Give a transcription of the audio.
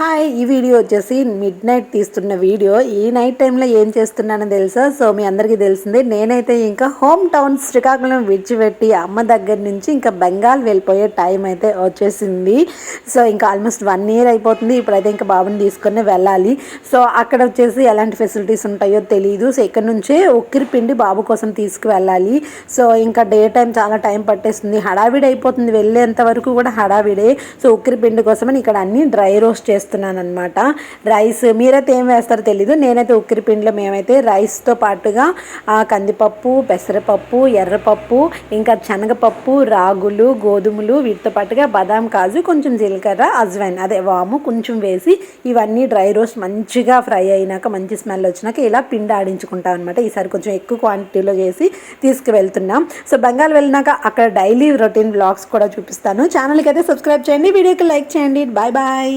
Hi ఈ video వచ్చేసి midnight తీస్తున్న వీడియో. ఈ నైట్ టైంలో ఏం చేస్తున్నానో తెలుసా? సో మీ అందరికీ తెలిసిందే నేనైతే ఇంకా హోమ్ టౌన్ శ్రీకాకుళం విడిచిపెట్టి అమ్మ దగ్గర నుంచి ఇంకా బెంగాల్ వెళ్ళిపోయే టైం అయితే వచ్చేసింది. సో ఇంకా ఆల్మోస్ట్ వన్ ఇయర్ అయిపోతుంది. ఇప్పుడైతే ఇంకా బాబుని తీసుకొని వెళ్ళాలి. సో అక్కడ వచ్చేసి ఎలాంటి ఫెసిలిటీస్ ఉంటాయో తెలియదు సో ఇక్కడ నుంచే ఉక్కిరి పిండి బాబు కోసం తీసుకువెళ్ళాలి. సో ఇంకా డే టైం చాలా టైం పట్టేస్తుంది. హడావిడి అయిపోతుంది. వెళ్ళేంత వరకు కూడా హడావిడే. సో ఉక్కిరి పిండి కోసమని ఇక్కడ అన్ని డ్రై రోస్ట్ చేస్తున్నాను అనమాట రైస్ మీరైతే ఏం వేస్తారో తెలీదు. నేనైతే ఉక్కిరి పిండిలో మేమైతే రైస్తో పాటుగా కందిపప్పు పెసరపప్పు ఎర్రపప్పు ఇంకా శనగపప్పు రాగులు గోధుమలు వీటితో పాటుగా బాదాం కాజు కొంచెం జీలకర్ర అజ్వైన్ అదే వాము కొంచెం వేసి ఇవన్నీ డ్రై రోస్ట్ మంచిగా ఫ్రై అయినాక మంచి స్మెల్ వచ్చినాక ఇలా పిండి ఆడించుకుంటాం అనమాట ఈసారి కొంచెం ఎక్కువ క్వాంటిటీలో చేసి తీసుకువెళ్తున్నాం. సో బెంగాల్ వెళ్ళినాక అక్కడ డైలీ రొటీన్ బ్లాగ్స్ కూడా చూపిస్తాను. ఛానల్కి అయితే సబ్స్క్రైబ్ చేయండి వీడియోకి లైక్ చేయండి. Bye bye.